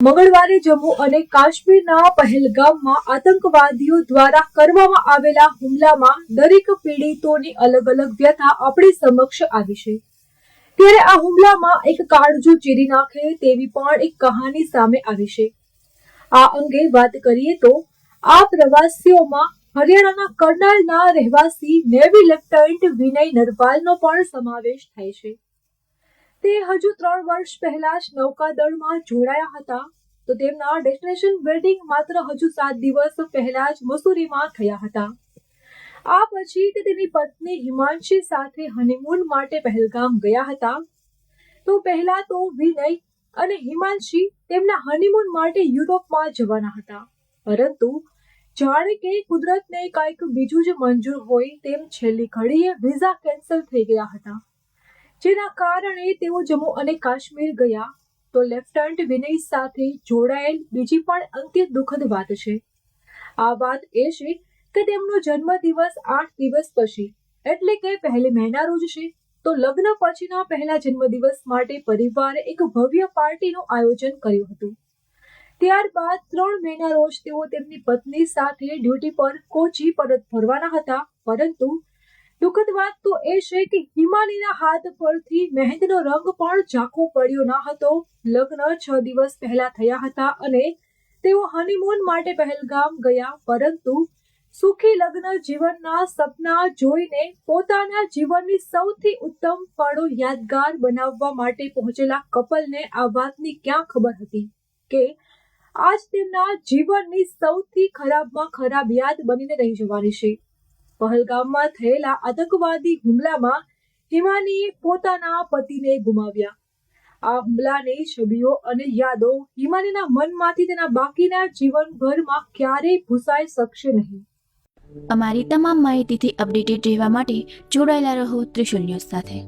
મંગળવારે જમ્મુ અને કાશ્મીરના પહેલગામમાં આતંકવાદીઓ દ્વારા કરવામાં આવેલા હુમલામાં દરેક પીડિતોની અલગ અલગ વ્યથા આપણી સમક્ષ આવી છે. ત્યારે આ હુમલામાં એક કાળજો ચીરી નાખે તેવી પણ એક કહાની સામે આવી છે. આ અંગે વાત કરીએ તો આ પ્રવાસીઓમાં હરિયાણાના કરનાલના રહેવાસી નેવી લેફ્ટનન્ટ વિનય નરવાલનો પણ સમાવેશ થાય છે. તે હજુ ત્રણ વર્ષ પહેલા જ નૌકાદળમાં જોડાયા હતા. તો તેમના ડેસ્ટિનેશન વેડિંગ માત્ર હજુ સાત દિવસ પહેલા જ મસૂરીમાં થયા હતા. આ પછી તે તેની પત્ની હિમાંશી સાથે હનીમૂન માટે પહેલગામ ગયા હતા. તો પહેલા તો વિનય અને હિમાંશી તેમના હનીમૂન માટે યુરોપમાં જવાના હતા. પરંતુ જાણે કે કુદરતને કંઈક બીજું જ મંજૂર હોય તેમ છેલ્લી ઘડીએ વિઝા કેન્સલ થઈ ગયા હતા. જેના કારણે તેઓ જમ્મુ અને કાશ્મીર ગયા, તો લેફ્ટનન્ટ વિનય સાથે જોડાયેલ બીજી પણ અંત્ય દુઃખદ વાત છે. આ વાત એ છે કે તેમનો જન્મદિવસ આઠ દિવસ પછી, એટલે કે પહેલી મહિના રોજ છે, તો લગ્ન પછીના પહેલા જન્મદિવસ માટે પરિવારે એક ભવ્ય પાર્ટીનું આયોજન કર્યું હતું. ત્યારબાદ ત્રણ મહિના રોજ તેઓ તેમની પત્ની સાથે ડ્યુટી પર કોચી પરત ફરવાના હતા, પરંતુ દુઃખદ વાત તો એ છે કે હિમાલીના હાથ પરથી મહેંદનો રંગ પણ ઝાંખો પડ્યો ન હતો. લગ્ન છ દિવસ પહેલા થયા હતા અને તેઓ હનીમૂન માટે પહેલગામ ગયા, પરંતુ સુખી લગ્ન જીવનના સપના જોઈને પોતાના જીવનની સૌથી ઉત્તમ પળો યાદગાર બનાવવા માટે પહોંચેલા કપલને આ વાતની ક્યાં ખબર હતી કે આજ તેમના જીવનની સૌથી ખરાબમાં ખરાબ યાદ બનીને રહી જવાની છે. પહલગામમાં થયેલા આતંકવાદી હુમલામાં હિમાનીએ પોતાના પતિને ગુમાવ્યા. આ હુમલાની છબીઓ અને યાદો હિમાનીના મનમાંથી તેના બાકીના જીવનભરમાં ક્યારેય ભૂસાઈ શકશે નહીં. અમારી તમામ માહિતીથી અપડેટેડ રહેવા માટે જોડાયેલા રહો ત્રિશુલ ન્યૂઝ સાથે.